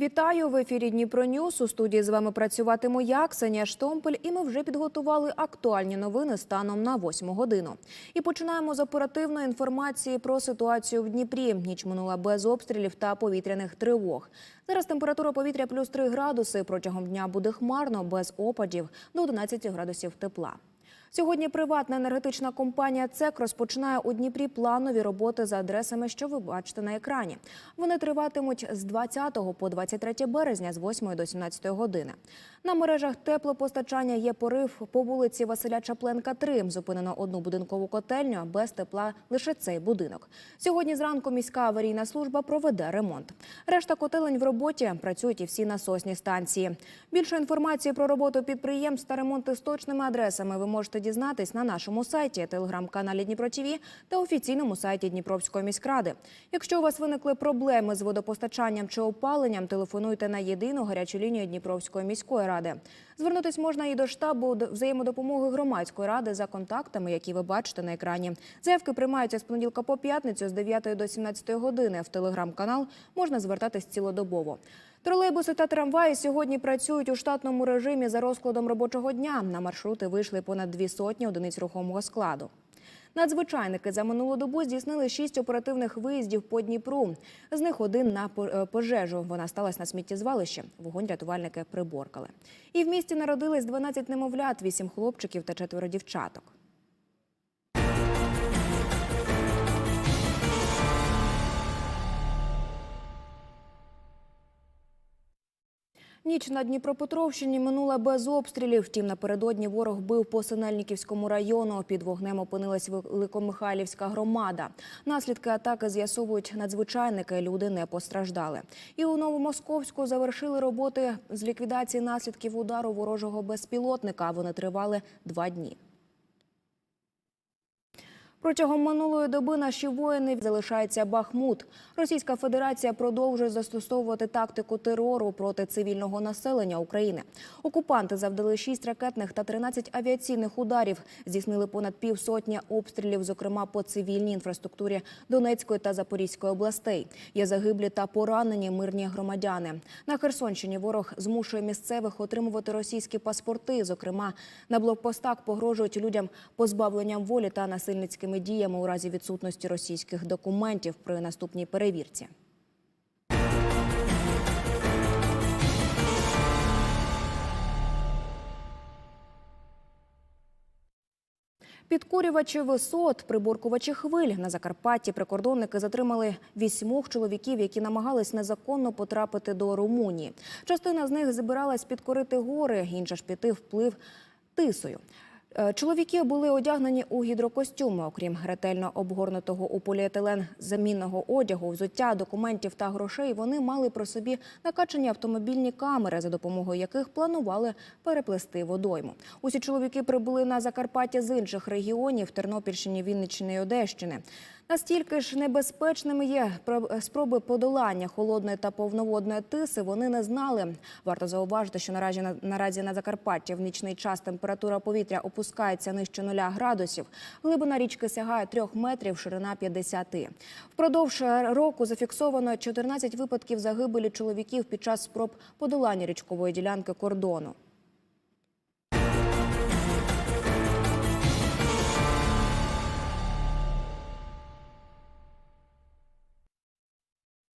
Вітаю в ефірі Дніпро Ньюс. У студії з вами працюватиму я, Ксенія Штомпель, і ми вже підготували актуальні новини станом на 8 годину. І починаємо з оперативної інформації про ситуацію в Дніпрі. Ніч минула без обстрілів та повітряних тривог. Зараз температура повітря плюс 3 градуси. Протягом дня буде хмарно, без опадів до 11 градусів тепла. Сьогодні приватна енергетична компанія ЦЕК розпочинає у Дніпрі планові роботи за адресами, що ви бачите на екрані. Вони триватимуть з 20 по 23 березня з 8 до 17 години. На мережах теплопостачання є порив по вулиці Василя Чапленка, 3. Зупинено одну будинкову котельню, без тепла лише цей будинок. Сьогодні зранку міська аварійна служба проведе ремонт. Решта котелень в роботі працюють і всі насосні станції. Більше інформації про роботу підприємств та ремонти з точними адресами ви можете дізнатись на нашому сайті, телеграм-каналі Дніпро ТІВІ та офіційному сайті Дніпровської міськради. Якщо у вас виникли проблеми з водопостачанням чи опаленням, телефонуйте на єдину гарячу лінію Дніпровської міської ради. Звернутись можна і до штабу взаємодопомоги громадської ради за контактами, які ви бачите на екрані. Заявки приймаються з понеділка по п'ятницю з 9 до 17 години. В телеграм-канал можна звертатись цілодобово. Тролейбуси та трамваї сьогодні працюють у штатному режимі за розкладом робочого дня. На маршрути вийшли понад дві сотні одиниць рухомого складу. Надзвичайники за минулу добу здійснили шість оперативних виїздів по Дніпру. З них один на е, пожежу. Вона сталася на сміттєзвалищі. Вогонь рятувальники приборкали. І в місті народились 12 немовлят, 8 хлопчиків та четверо дівчаток. Ніч на Дніпропетровщині минула без обстрілів. Втім, напередодні ворог бив по Синельниківському району. Під вогнем опинилась Великомихайлівська громада. Наслідки атаки з'ясовують надзвичайники. Люди не постраждали. І у Новомосковську завершили роботи з ліквідації наслідків удару ворожого безпілотника. Вони тривали два дні. Протягом минулої доби наші воїни залишається Бахмут. Російська Федерація продовжує застосовувати тактику терору проти цивільного населення України. Окупанти завдали 6 ракетних та 13 авіаційних ударів. Здійснили понад півсотні обстрілів, зокрема по цивільній інфраструктурі Донецької та Запорізької областей. Є загиблі та поранені мирні громадяни. На Херсонщині ворог змушує місцевих отримувати російські паспорти. Зокрема, на блокпостах погрожують людям позбавленням волі та насильницькими діями у разі відсутності російських документів при наступній перевірці. Підкурювачі висот, приборкувачі хвиль на Закарпатті прикордонники затримали вісьмох чоловіків, які намагались незаконно потрапити до Румунії. Частина з них збиралась підкорити гори, інша ж піти вплив тисою. Е, Чоловіки були одягнені у гідрокостюми, окрім ретельно обгорнутого у поліетилен замінного одягу, взуття, документів та грошей. Вони мали при собі накачані автомобільні камери, за допомогою яких планували переплести водойму. Усі чоловіки прибули на Закарпаття з інших регіонів Тернопільщини, Вінниччини і Одещини. Настільки ж небезпечними є про- спроби подолання холодної та повноводної тиси. Вони не знали. Варто зауважити, що наразі на наразі на Закарпатті в нічний час температура повітря опускається нижче нуля градусів. Глибина річки сягає трьох метрів, ширина 50. Впродовж року зафіксовано 14 випадків загибелі чоловіків під час спроб подолання річкової ділянки кордону.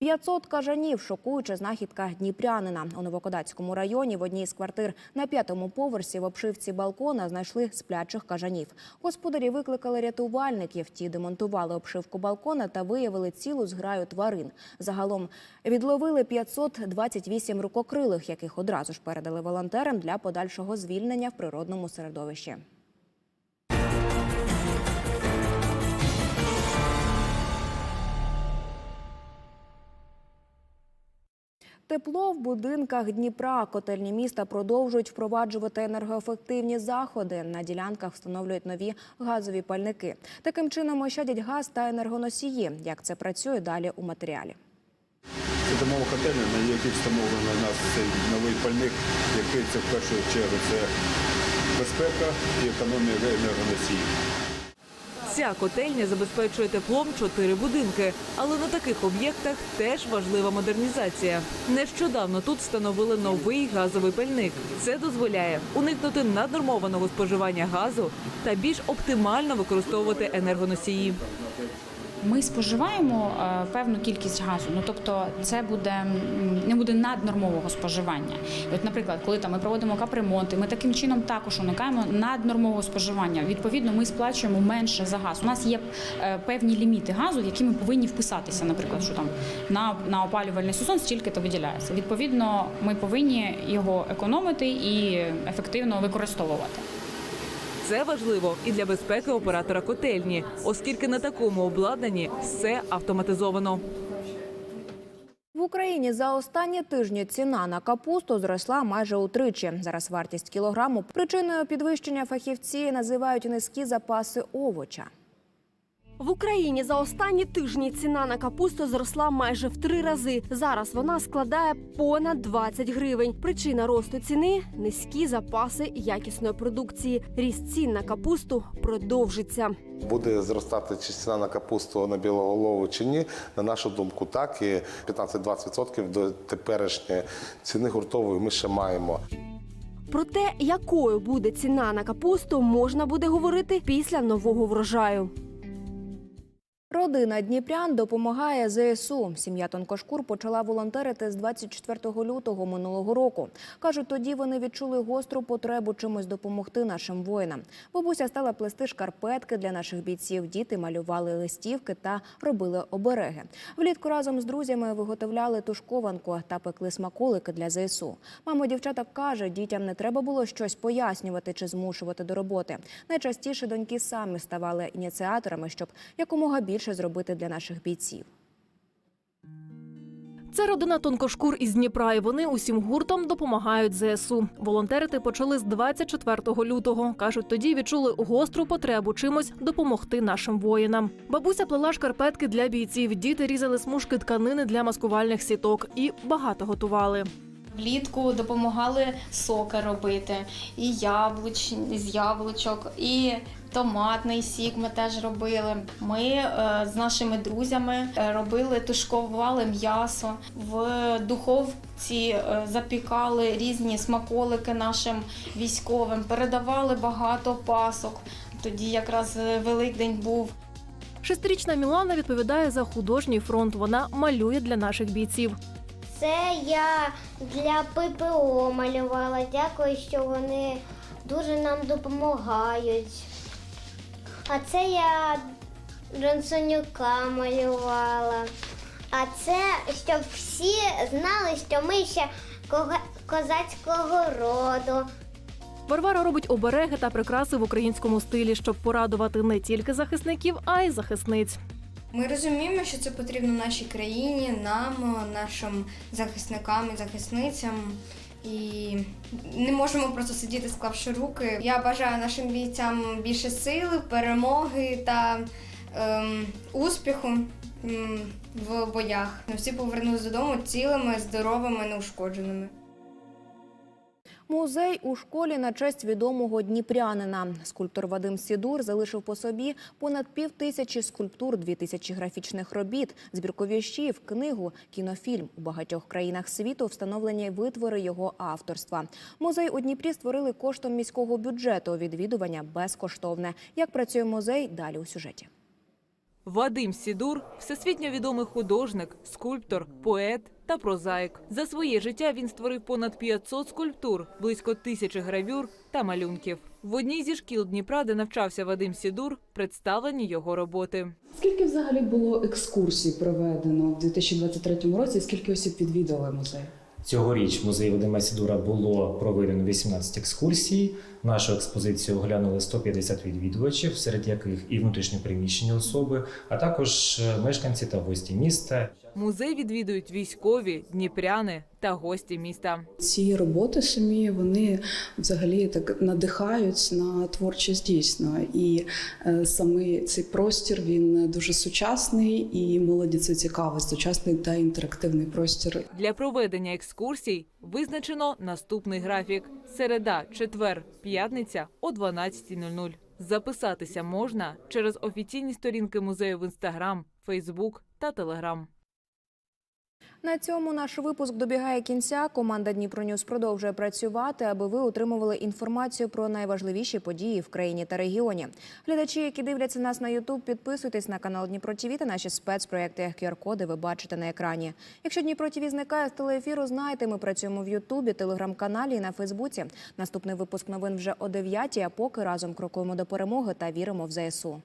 500 кажанів. Шокуюча знахідка дніпрянина. У Новокодацькому районі в одній з квартир на п'ятому поверсі в обшивці балкона знайшли сплячих кажанів. Господарі викликали рятувальників. Ті демонтували обшивку балкона та виявили цілу зграю тварин. Загалом відловили 528 рукокрилих, яких одразу ж передали волонтерам для подальшого звільнення в природному середовищі. Тепло в будинках Дніпра. Котельні міста продовжують впроваджувати енергоефективні заходи. На ділянках встановлюють нові газові пальники. Таким чином ощадять газ та енергоносії. Як це працює далі у матеріалі? Це домова котельня, на яких встановлено нас цей новий пальник, який це в першу чергу це безпека і економія енергоносіїв. Ця котельня забезпечує теплом чотири будинки, але на таких об'єктах теж важлива модернізація. Нещодавно тут встановили новий газовий пальник. Це дозволяє уникнути наднормованого споживання газу та більш оптимально використовувати енергоносії. Ми споживаємо е, певну кількість газу. Ну тобто, це буде не буде наднормового споживання. І от, наприклад, коли там ми проводимо капремонти, ми таким чином також уникаємо наднормового споживання. Відповідно, ми сплачуємо менше за газ. У нас є е, певні ліміти газу, в які ми повинні вписатися. Наприклад, що там на, на опалювальний сезон стільки то виділяється. Відповідно, ми повинні його економити і ефективно використовувати. Це важливо і для безпеки оператора котельні, оскільки на такому обладнанні все автоматизовано. В Україні за останні тижні ціна на капусту зросла майже утричі. Зараз вартість кілограму причиною підвищення фахівці називають низькі запаси овоча. В Україні за останні тижні ціна на капусту зросла майже в три рази. Зараз вона складає понад 20 гривень. Причина росту ціни низькі запаси якісної продукції. Ріст цін на капусту продовжиться. Буде зростати чи ціна на капусту на білоголову чи ні, на нашу думку, так і 15-20% до теперішньої ціни гуртової ми ще маємо. Про те, якою буде ціна на капусту, можна буде говорити після нового врожаю. Родина Дніпрян допомагає ЗСУ. Сім'я Тонкошкур почала волонтерити з 24 лютого минулого року. Кажуть, тоді вони відчули гостру потребу чимось допомогти нашим воїнам. Бабуся стала плести шкарпетки для наших бійців. Діти малювали листівки та робили обереги. Влітку разом з друзями виготовляли тушкованку та пекли смаколики для ЗСУ. Мама дівчата каже, дітям не треба було щось пояснювати чи змушувати до роботи. Найчастіше доньки самі ставали ініціаторами, щоб якомога більше зробити для наших бійців. Це родина тонкошкур із Дніпра, і вони усім гуртом допомагають ЗСУ. Волонтерити почали з 24 лютого. кажуть, тоді відчули гостру потребу чимось допомогти нашим воїнам. Бабуся плела шкарпетки для бійців. Діти різали смужки тканини для маскувальних сіток і багато готували. Влітку допомагали соки робити, і яблуч з яблучок, і томатний сік ми теж робили. Ми е, з нашими друзями е, робили, тушкували м'ясо в духовці, е, запікали різні смаколики нашим військовим, передавали багато пасок. Тоді якраз Великдень був. Шестирічна Мілана відповідає за художній фронт. Вона малює для наших бійців. Це я для ППО малювала. Дякую, що вони дуже нам допомагають. А це я Ронсонюка малювала. А це щоб всі знали, що ми ще кога- козацького роду. Варвара робить обереги та прикраси в українському стилі, щоб порадувати не тільки захисників, а й захисниць. Ми розуміємо, що це потрібно нашій країні, нам, нашим захисникам і захисницям. І не можемо просто сидіти, склавши руки. Я бажаю нашим бійцям більше сили, перемоги та ем, успіху в боях. Всі повернулися додому цілими, здоровими, неушкодженими. Музей у школі на честь відомого дніпрянина. Скульптор Вадим Сідур залишив по собі понад пів тисячі скульптур, дві тисячі графічних робіт, збірковіщів, книгу, кінофільм. У багатьох країнах світу встановлені витвори його авторства. Музей у Дніпрі створили коштом міського бюджету. Відвідування безкоштовне. Як працює музей? Далі у сюжеті. Вадим Сідур всесвітньо відомий художник, скульптор, поет та прозаїк. За своє життя він створив понад 500 скульптур, близько тисячі гравюр та малюнків. В одній зі шкіл Дніпра, де навчався Вадим Сідур, представлені його роботи. Скільки взагалі було екскурсій проведено в 2023 році? Скільки осіб відвідали музей? Цьогоріч в музеї Вадима Сідура було проведено 18 екскурсій. Нашу експозицію оглянули 150 відвідувачів, серед яких і внутрішньопереміщені особи, а також е, мешканці та гості міста. Музей відвідують військові, дніпряни та гості міста. Ці роботи самі вони взагалі так надихають на творчість дійсно. І е, саме цей простір він дуже сучасний і молоді це цікавить. Сучасний та інтерактивний простір. Для проведення екскурсій визначено наступний графік: середа, четвер, п'ятниця о 12.00. Записатися можна через офіційні сторінки музею в інстаграм, Фейсбук та Телеграм. На цьому наш випуск добігає кінця. Команда Дніпро Ньюс продовжує працювати, аби ви отримували інформацію про найважливіші події в країні та регіоні. Глядачі, які дивляться нас на Ютуб, підписуйтесь на канал Дніпро ТІВІ та наші спецпроекти QR-коди ви бачите на екрані. Якщо Дніпро ТІВІ зникає з телеефіру, знайте, ми працюємо в Ютубі, телеграм-каналі і на Фейсбуці. Наступний випуск новин вже о 9, а поки разом крокуємо до перемоги та віримо в ЗСУ.